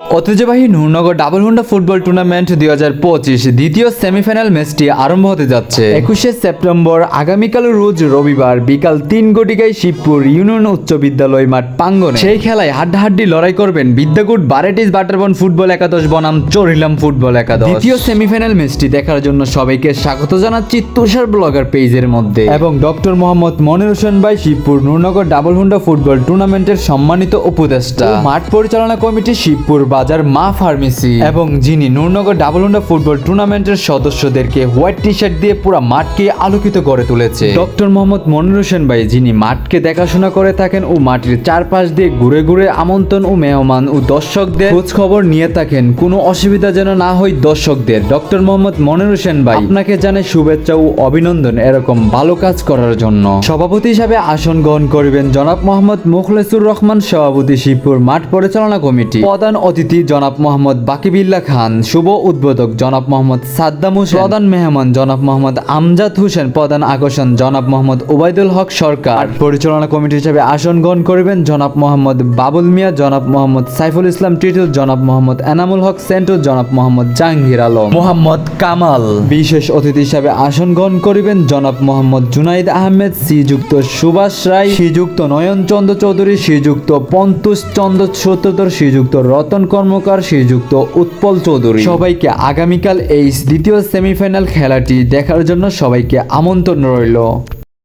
ঐতিহ্যবাহী Nurnagar double Honda football tournament দুই হাজার পঁচিশ দ্বিতীয় সেমিফাইনাল ম্যাচটি আরম্ভ হতে যাচ্ছে। একুশে সেপ্টেম্বর, আগামীকাল রোজ রবিবার বিকাল তিন গটিকায় শিবপুর ইউনিয়ন উচ্চ বিদ্যালয় মাঠ প্রাঙ্গনে সেই খেলায় হাড্ডাহাড্ডি লড়াই করবেন বিদ্যাকুট বারেটিস বাটারবন ফুটবল একাদশ, বনাম চরিলাম ফুটবল একাদশ। দ্বিতীয় সেমিফাইনাল ম্যাচটি দেখার জন্য সবাইকে স্বাগত জানাচ্ছি তুষার ব্লগার পেজের মধ্যে। এবং ডক্টর মোহাম্মদ মনির হোসেন ভাই, Shibpur Nurnagar double Honda football টুর্নামেন্টের সম্মানিত উপদেষ্টা। মাঠ পরিচালনা কমিটি শিবপুর বাজার মা ফার্মেসি। এবং যিনি নূরনগর ডাবল হুন্ডা ফুটবল টুর্নামেন্টের সদস্যদেরকে হোয়াইট টি শার্ট দিয়ে পুরো মাঠকে আলোকিত করে তুলেছে। ডক্টর মোহাম্মদ মনির হোসেন ভাই যিনি মাঠকে দেখাশোনা করে থাকেন ও মাটির চারপাশ দিয়ে ঘুরে ঘুরে আমন্ত্রণ ও মেহমান ও দর্শকদের খোঁজ খবর নিয়ে থাকেন। কোনো অসুবিধা যেন না হয় দর্শকদের। ডক্টর মোহাম্মদ মনির হোসেন ভাই আপনাকে জানাই শুভেচ্ছা ও অভিনন্দন এরকম ভালো কাজ করার জন্য। সভাপতি হিসাবে আসন গ্রহণ করবেন জনাব মোহাম্মদ মুখলেসুর রহমান সভাপতি শিবপুর মাঠ পরিচালনা কমিটি। প্রধান অতিথি জনাব মোহাম্মদ বাকিবিল্লা খান শুভ উদ্বোধক জনাব মোহাম্মদ সাদ্দাম হোসেন প্রধান মেহমান জনাব মোহাম্মদ আমজাদ হোসেন প্রধান আকর্ষণ জনাব মোহাম্মদ ওবায়দুল হক সরকার। পরিচালনা কমিটি হিসাবে আসন গ্রহণ করবেন জনাব মোহাম্মদ বাবুল মিয়া জনাব মোহাম্মদ সাইফুল ইসলাম টিটুল জনাব মোহাম্মদ এনামুল হক সেন্টু জনাব মোহাম্মদ জাহাঙ্গীর আলম। মোহাম্মদ কামাল। বিশেষ অতিথি হিসাবে আসন গ্রহণ করিবেন জনাব মোহাম্মদ জুনাইদ আহমেদ শ্রীযুক্ত সুভাষ রায় শ্রীযুক্ত নয়ন চন্দ্র চৌধুরী শ্রীযুক্ত পন্তুষ চন্দ্র সত্যধর শ্রীযুক্ত রতন কর্মকার শ্রীযুক্ত উৎপল চৌধুরী। সবাইকে আগামীকাল এই দ্বিতীয় সেমিফাইনাল খেলাটি দেখার জন্য সবাইকে আমন্ত্রণ রইল।